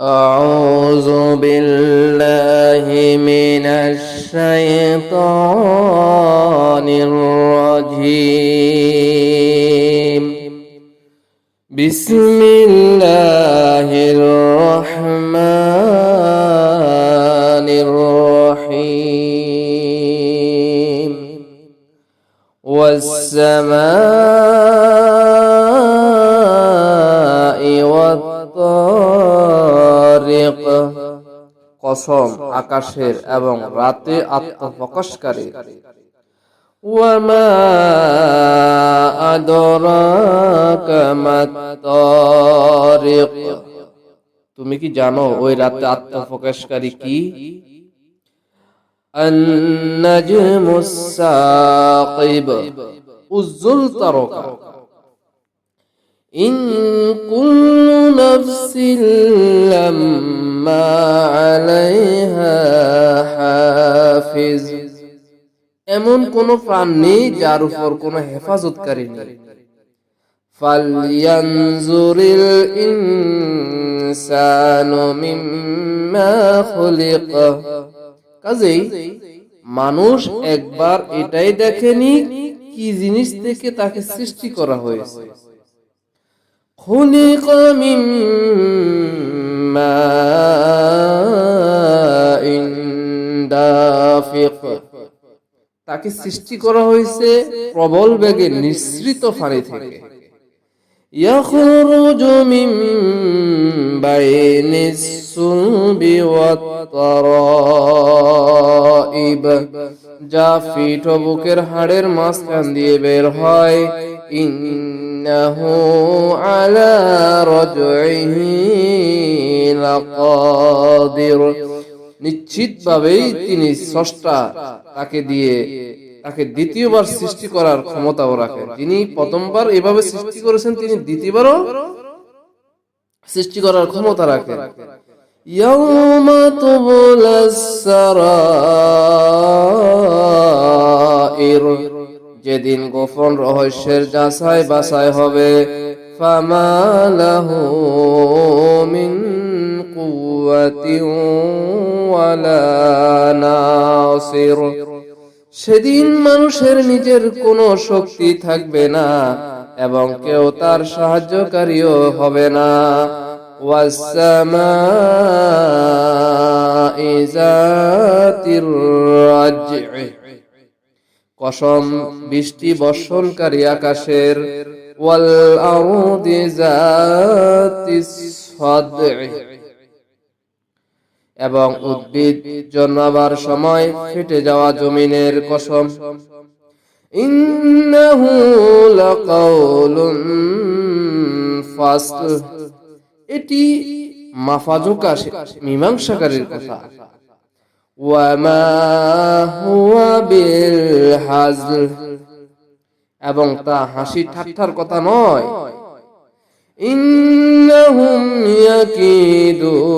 أعوذ بالله من الشيطان الرجيم. بسم الله الرحمن الرحيم. والسماء কসম আকাশের এবং রাতে আত্মপ্রকাশকারী وما أدراك ما الطارق তুমি কি জানো ওই রাতে আত্মপ্রকাশকারী কি النجم الساقب উজ্জ্বল তারকা إن كل نفس لما عليها حافظ এমন কোন প্রাণ নেই যার উপর কোনো হেফাজতকারী নেই ফালয়ানজুরিল ইনসানু মিম্মা খুলিকা কাজেই মানুষ একবার এটাই দেখেনি কি জিনিস থেকে তাকে সৃষ্টি করা হয়েছে খুলিক মিন মাইন দাফিক তাকে সৃষ্টি করা হয়েছে প্রবল বেগে নিঃসৃত পানি থেকে يخرج من بين الصلب والترائب যা ফিট ও বুকের হাড়ের মাঝখান দিয়ে বের হয় ইন্নাহু আলা রাজইহি লাকাদির নিশ্চিতভাবেই তিনি স্রষ্টা তাকে দিয়ে তাকে দ্বিতীয়বার সৃষ্টি করার ক্ষমতাও রাখেন তিনি প্রথমবার এভাবে সৃষ্টি করেছেন তিনি দ্বিতীয়বারও সৃষ্টি করার ক্ষমতা রাখেন يوم تبلى السرائر যেদিন গোপন রহস্যের যাচাই বাছাই হবে ফামা লাহু মিন কুওয়াতিন ওয়ালা নাসির সেদিন মানুষের নিজের কোনো শক্তি থাকবে না এবং কেউ তার সাহায্যকারীও হবে না والسماء ذات الرجع কসম বৃষ্টি বর্ষণকারী আকাশের ওয়াল আরদি জাতিস সাদ'i এবং উদ্ভিদ জন্মাবার সময় ফেটে যাওয়া জমিনের কসম। ইন্নাহু লাকাউলুন ফাসল। এটি মাফাজুকা মীমাংসাকারীর কথা। ওয়ামা হুয়া বিল হাজল। এবং তা হাসি ঠাট্টার কথা নয়। ইন্নাহুম ইয়াকিদুনা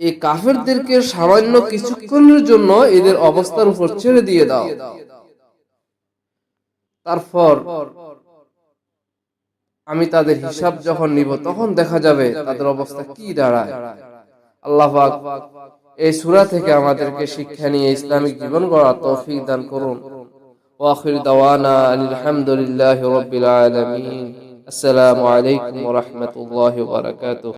এই কাফেরদেরকে সামান্য কিছুক্ষণের জন্য এদের অবস্থার উপর ছেড়ে দিয়ে দাও। তারপর আমি তাদের হিসাব যখন নিব, তখন দেখা যাবে তাদের অবস্থা কি দাঁড়ায়। আল্লাহ এই সুরা থেকে আমাদেরকে শিক্ষা নিয়ে ইসলামিক জীবন গড়া তৌফিক দান করুন। ওয়াখির দাওয়ানা আলহামদুলিল্লাহি রাব্বিল আলামিন। আসসালামু আলাইকুম ওয়া রাহমাতুল্লাহি